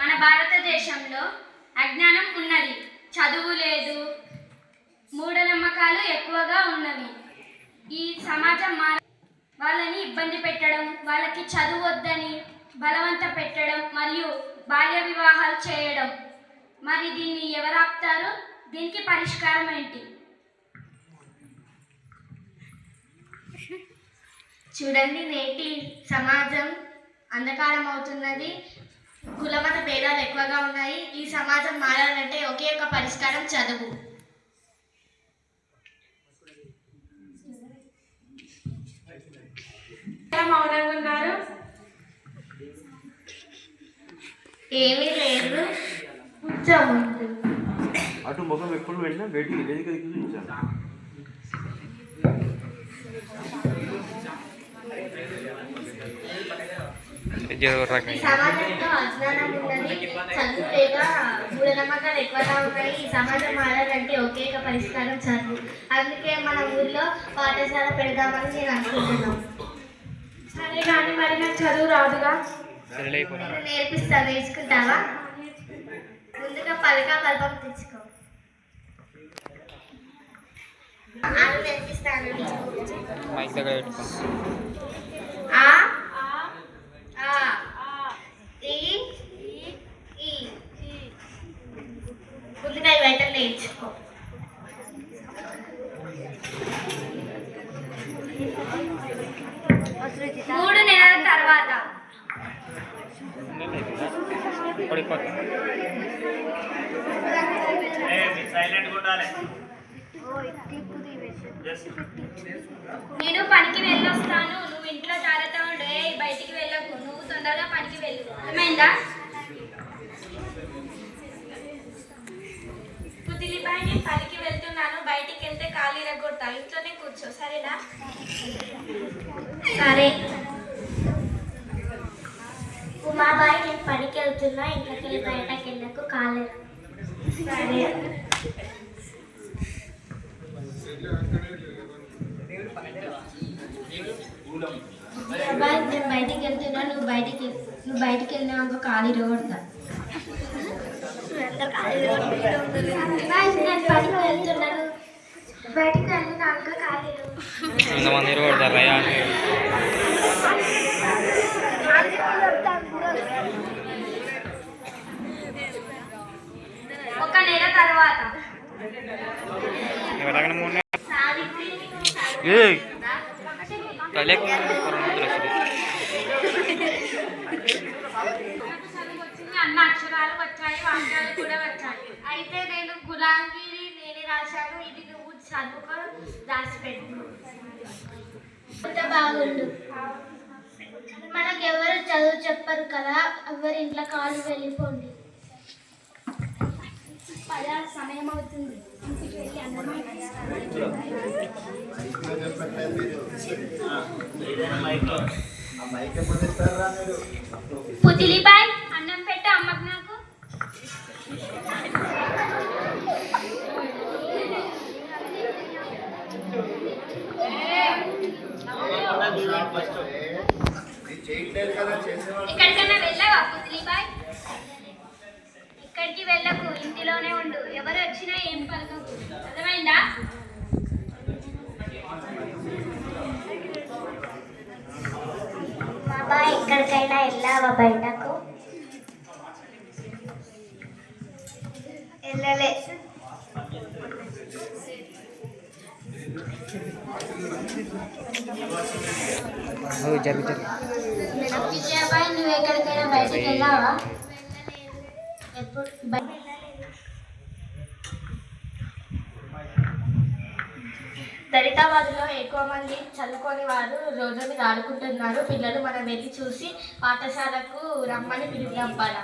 మన భారతదేశంలో అజ్ఞానం ఉన్నది. చదువు లేదు. మూఢనమ్మకాలు ఎక్కువగా ఉన్నవి. ఈ సమాజం మా వాళ్ళని ఇబ్బంది పెట్టడం వాళ్ళకి చదువు వద్దని బలవంత పెట్టడం మరియు బాల్య వివాహాలు చేయడం. మరి దీన్ని ఎవరు ఆపుతారు? దీనికి పరిష్కారం ఏంటి? చూడండి నేటి సమాజం అంధకారం అవుతున్నది కులమత భేదాలు ఎక్కువగా ఉన్నాయి. ఈ సమాజం మారాలంటే ఒకే ఒక పరిష్కారం చదువు. మౌనంగా ఉన్నారు. ఏమీ లేదు. అటు ముఖం ఎప్పుడు వెళ్ళినా బయటికి వేదిక చూపించాను ఈ సమాజంలో అజ్ఞానం ఉన్నది చదువు లేక మూఢనమ్మకాలు ఎక్కువగా ఉన్నాయి ఈ సమాజం మారాలంటే ఒకే ఒక పరిష్కారం చదువు అందుకే మన ఊర్లో పాఠశాల పెడదామని నేను అనుకుంటున్నాను. సరే కానీ మరి నాకు చదువు రాదుగా? నేను నేర్పిస్తా నేర్చుకుంటావా? ముందుగా పలక పలకం తెచ్చుకో. అది నేర్పిస్తాను మైక్ దగ్గర పెట్టుకో ఆ ఆ ఈ ఈ ముందుగా ఇవైతే నేర్చుకో మూడు నెలల తర్వాత. నేను పనికి వెళ్ళొస్తాను. నువ్వు ఇంట్లో జాగ్రత్తగా ఉండే. బయటికి వెళ్ళకు. నువ్వు తొందరగా పనికి వెళ్ళు. ఏమైందా పుతిలిపై నేను పనికి బయటికి వెళ్తే కాలు ఇరగొడతా ఇంట్లోనే కూర్చో సరేనా? సరే. ఉమాబాయి నేను పనికి వెళ్తున్నా ఇంట్లోకి వెళ్ళి బయటకు వెళ్ళకు కాలేదు సరే. అబ్బాయి నేను బయటికి వెళ్తున్నా నువ్వు బయటికి నువ్వు బయటికి వెళ్ళినాక ఖాళీ రోడ్తా నేను పనికి వెళ్తున్నాను బయటికి వెళ్ళినాక ఖాళీ ఎంతమంది కొడతారా ఒక నెల తర్వాత ఎవరైనా మూడు సావిత్రి ఏ తలెక్ కరోనా వస్తుంది అక్షరాలు వచ్చాయి వాక్యాలు కూడా వచ్చాయి. అయితే నేను గులాంగిరి నేనే రాశాను ఇది నువ్వు చదువుకో దాచిపెట్టు. అంత బాగుండు. మనకు ఎవరు చదువు చెప్పరు కదా ఎవరి ఇంట్లో కాలు వెళ్ళిపోండి. పదా సమయం అవుతుంది. ఇంటికి వెళ్ళి అన్నమాట పుతిలిబాయ్ ఎక్కడికైనా వెళ్ళావా పుతిలిబాయ్ ఇక్కడికి వెళ్ళకు ఇంటిలోనే ఉండు. ఎవరు వచ్చినా ఏం పలకకు. అర్థమైందా? బాబా ఎక్కడికైనా వెళ్ళావా బయటకు? వెళ్ళలే. జరుగు జరుగు విజయబాయ్ నువ్వు ఎక్కడికైనా బయటకు వెళ్ళావా దళితాబాద్లో ఎక్కువ మంది చదువుకొని వారు రోజుని మీద ఆడుకుంటున్నారు. పిల్లలు మనం వెళ్ళి చూసి పాఠశాలకు రమ్మని పిలుద్దాం పడ